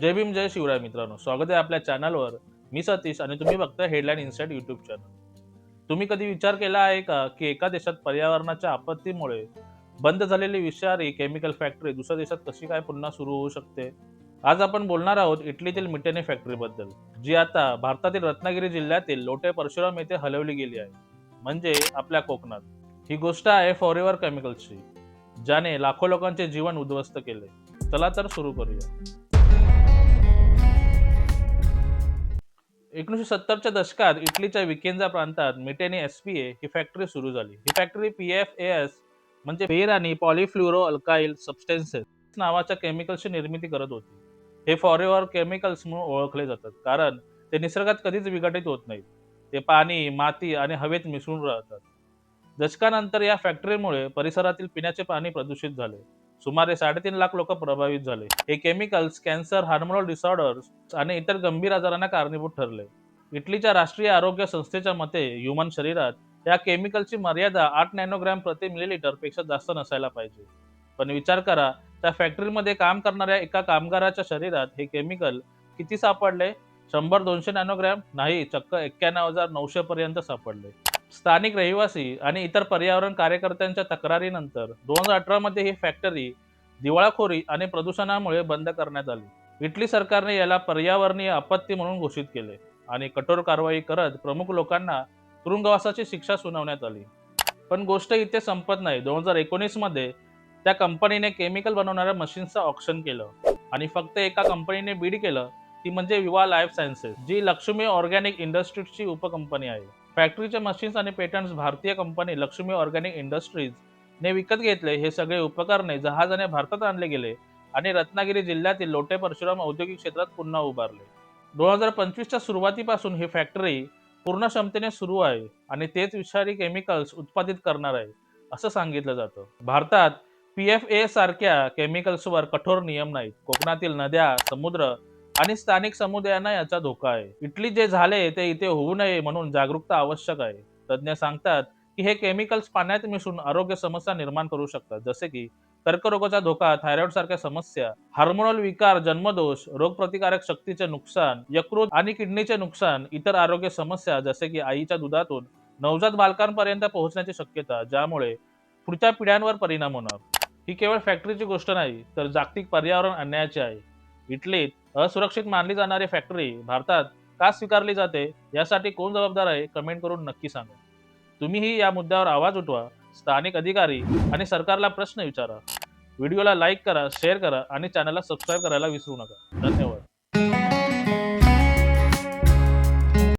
जय भीम जय शिवराय मित्रांनो. स्वागत आहे आपल्या चॅनलवर मी सतीश आणि तुम्ही बघता हेडलाईन इन्साइट युट्यूब चॅनल तुम्ही कधी विचार केला आहे का की एका देशात पर्यावरणाच्या आपत्तीमुळे बंद झालेली विषारी केमिकल फॅक्टरी दुसऱ्या देशात कशी काय पुन्हा सुरू होऊ शकते? आज आपण बोलणार आहोत इटलीतील मिटेने फॅक्टरीबद्दल जी आता भारतातील रत्नागिरी जिल्ह्यातील लोटे परशुराम येथे हलवली गेली आहे. म्हणजे आपल्या कोकणात. ही गोष्ट आहे फॉरेवर केमिकल्सची ज्याने लाखो लोकांचे जीवन उद्ध्वस्त केले. चला तर सुरू करूया. एकोणीसशे सत्तरच्या दशकात इटलीच्या विकेंजा प्रांतात मिटेनी एस पी ए ही फॅक्टरी सुरू झाली. ही factory P F A S म्हणजे पेर आणि पॉलिफ्लुरो अल्काईल सबस्टेन्सेस नावाच्या केमिकल्सची निर्मिती करत होती. हे फॉरेवर केमिकल्स म्हणून ओळखले जातात. कारण ते निसर्गात कधीच विघटित होत नाहीत. ते पाणी माती आणि हवेत मिसळून राहतात. दशकानंतर या फॅक्टरीमुळे परिसरातील पिण्याचे पाणी प्रदूषित झाले. सुमारे साडेतीन लाख लोक प्रभावित झाले. हे केमिकल्स कॅन्सर हार्मोनल डिसऑर्डर्स आणि इतर गंभीर आजारांना कारणीभूत ठरले. इटलीच्या राष्ट्रीय आरोग्य संस्थेच्या मते ह्युमन शरीरात या केमिकलची मर्यादा आठ नॅनोग्रॅम प्रति मिलीलिटरपेक्षा जास्त नसायला पाहिजे. पण विचार करा त्या फॅक्टरीमध्ये काम करणाऱ्या एका कामगाराच्या शरीरात हे केमिकल किती सापडले? शंभर दोनशे नॅनोग्रॅम नाही चक्क एक्क्याण्णव हजार नऊशे पर्यंत सापडले. स्थानिक रहिवासी आणि इतर पर्यावरण कार्यकर्त्यांच्या तक्रारीनंतर दोन हजार अठरा मध्ये ही फॅक्टरी दिवाळखोरी आणि प्रदूषणामुळे बंद करण्यात आली. इटली सरकारने याला पर्यावरणीय आपत्ती म्हणून घोषित केले आणि कठोर कारवाई करत प्रमुख लोकांना तुरुंगवासाची शिक्षा सुनावण्यात आली. पण गोष्ट इथे संपत नाही. दोन हजार एकोणीसमध्ये त्या कंपनीने केमिकल बनवणाऱ्या मशीन्सचं ऑप्शन केलं आणि फक्त एका कंपनीने बीड केलं ती म्हणजे विवा लाईफ सायन्सेस जी लक्ष्मी ऑर्गॅनिक इंडस्ट्रीजची उपकंपनी आहे. फॅक्टरीच्या मशीन्स आणि पेटंट्स भारतीय कंपनी लक्ष्मी ऑर्गॅनिक इंडस्ट्रीज ने विकत घेतले हे सगळे उपकरणे जहाजाने भारतात आणले गेले आणि रत्नागिरी जिल्ह्यातील लोटे परशुराम औद्योगिक क्षेत्रात पुन्हा उभारले. दोन हजार पंचवीसच्या सुरुवातीपासून ही फॅक्टरी पूर्ण क्षमतेने सुरू आहे आणि तेच विषारी केमिकल्स उत्पादित करणार आहे असं सांगितलं जातं. भारतात पी एफ ए सारख्या केमिकल्सवर कठोर नियम नाहीत. कोकणातील नद्या समुद्र आणि स्थानिक समुदायांना याचा धोका आहे. इटली जे झाले ते इथे होऊ नये म्हणून जागरूकता आवश्यक आहे. तज्ज्ञ सांगतात की हे केमिकल्स पाण्यात मिसळून आरोग्य समस्या निर्माण करू शकतात. जसे की कर्करोगाचा धोका थायरॉइड सारख्या समस्या हार्मोनल विकार जन्मदोष रोगप्रतिकारक शक्तीचे नुकसान यकृत आणि किडनीचे नुकसान इतर आरोग्य समस्या जसे की आईच्या दुधातून नवजात बालकांपर्यंत पोहोचण्याची शक्यता ज्यामुळे पुढच्या पिढ्यांवर परिणाम होणार. ही केवळ फॅक्टरीची गोष्ट नाही तर जागतिक पर्यावरण अन्यायाची आहे. इटलीत असुरक्षित मानली जाणारी फॅक्टरी भारतात का स्वीकारली जाते यासाठी कोण जबाबदार आहे कमेंट करून नक्की सांगा. तुम्हीही या मुद्द्यावर आवाज उठवा स्थानिक अधिकारी आणि सरकारला प्रश्न विचारा. व्हिडिओला लाईक करा शेअर करा आणि चॅनलला सबस्क्राईब करायला विसरू नका. धन्यवाद.